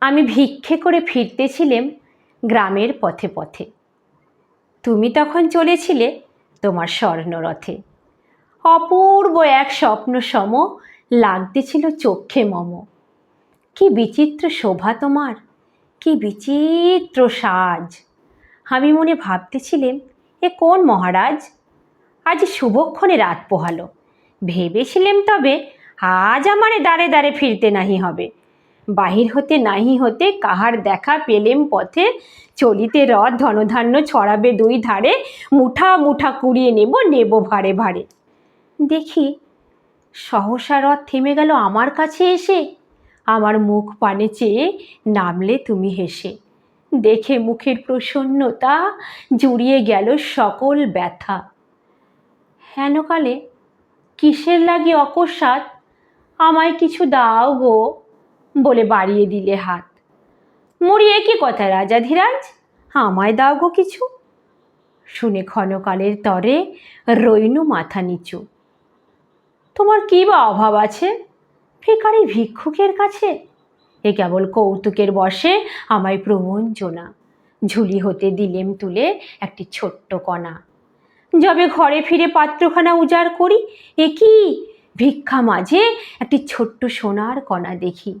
আমি ভিক্ষে করে ফিরতেছিলেম গ্রামের পথে পথে। তুমি তখন চলেছিলে তোমার স্বর্ণরথে। অপূর্ব এক স্বপ্ন সম লাগতেছিল চক্ষে মম। কি বিচিত্র শোভা তোমার, কি বিচিত্র সাজ। আমি মনে ভাবতেছিলেম, এ কোন মহারাজ? আজ শুভক্ষণে রাত পোহালো। ভেবেছিলেম তবে আজ আমারে দাঁড়ে দাঁড়ে ফিরতে নাহি হবে। বাহির হতে নাহি হতে কাহার দেখা পেলেম পথে। চলিতে রথ ধনধান্য ছড়াবে দুই ধারে, মুঠা মুঠা কুড়িয়ে নেব নেব ভারে ভারে। দেখি, সহসা রথ থেমে গেল আমার কাছে এসে। আমার মুখ পানে চেয়ে নামলে তুমি হেসে। দেখে মুখের প্রসন্নতা, জুড়িয়ে গেল সকল ব্যথা। হেনকালে কিসের লাগে অকস্মাৎ? আমায় কিছু দাও গো। বলে বাড়িয়ে দিলে হাত। মরিয়ে কি কথা রাজা রাজাধিরাজ আমায় দাও গো কিছু। শুনে ক্ষণকালের তরে রইনু মাথা নিচু। তোমার কী বা অভাব আছে? ভিখারি ভিক্ষুকের কাছে? এ কেবল কৌতুকের বসে আমায় প্রবঞ্চনা ঝুলি হতে দিলেম তুলে একটি ছোট্ট কণা। যবে ঘরে ফিরে পাত্রখানা উজাড় করি, এ কি? ভিক্ষা মাঝে একটি ছোট্ট সোনার কণা দেখি।